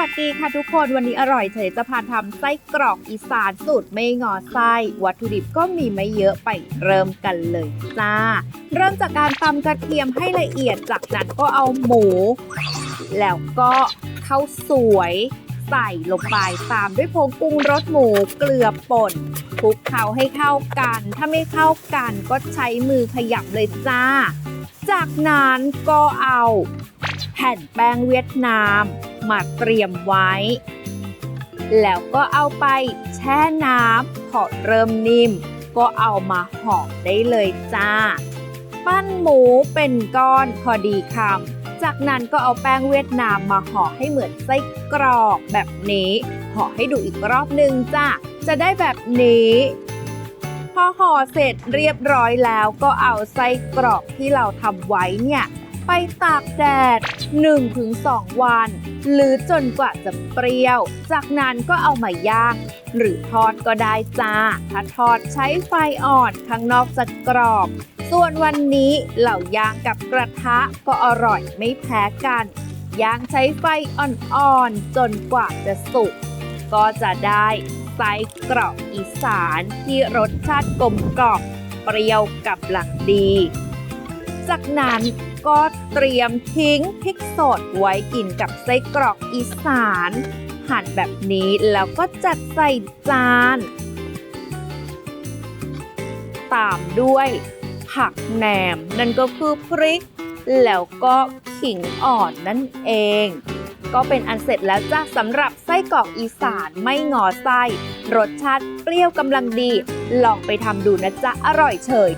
วัสดีค่ะทุกคนวันนี้อร่อยเฉยจะพาทำไส้กรอกอีสานสูตรไม่งอไส้ วัตถุดิบก็มีไม่เยอะไปเริ่มกันเลยจ้า เริ่มจากการตำกระเทียมให้ละเอียดจากนั้นก็เอาหมู แล้วก็ข้าวสวย ใส่ลงไปตามด้วยผงปรุงรสหมูเกลือป่นคลุกเคล้าให้เข้ากัน ถ้าไม่เข้ากันก็ใช้มือขยับเลยจ้า จากนั้นก็เอา แผ่นแป้งเวียดนาม มาเตรียมไว้ แล้วก็เอาไปแช่น้ำพอเริ่มนิ่ม ก็เอามาห่อได้เลยจ้า ปั้นหมูเป็นก้อนพอดีคำจากนั้นก็เอาแป้งเวียดนามมาห่อให้เหมือนไส้กรอกแบบนี้ห่อให้ดูอีกรอบหนึ่งจ้าจะได้แบบนี้พอห่อเสร็จเรียบร้อยแล้วก็เอาไส้กรอกที่เราทำไว้เนี่ย ไปตากแดด 1-2 วัน หรือจนกว่าจะเปรี้ยว จากนั้นก็เอามาย่าง หรือทอดก็ได้จ้า ถ้าทอดใช้ไฟอ่อนข้างนอกจะกรอบ ส่วนวันนี้เหล่าย่างกับกระทะก็อร่อยไม่แพ้กัน ย่างใช้ไฟอ่อนๆจนกว่าจะสุก ก็จะได้ไส้กรอกอีสานที่รสชาติกลมกล่อมเปรี้ยวกับหลังดี จากนั้นก็เตรียมทิ้งพริกสดไว้กินกับไส้กรอกอีสาน หั่นแบบนี้แล้วก็จัดใส่จาน ตามด้วยผักแหนมนั่นก็คือพริก แล้วก็ขิงอ่อนนั่นเอง ก็เป็นอันเสร็จแล้วจ้าสำหรับไส้กรอกอีสานไม่งอไส้ รสชาติเปรี้ยวกำลังดี ลองไปทำดูนะจ๊ะ อร่อยเฉย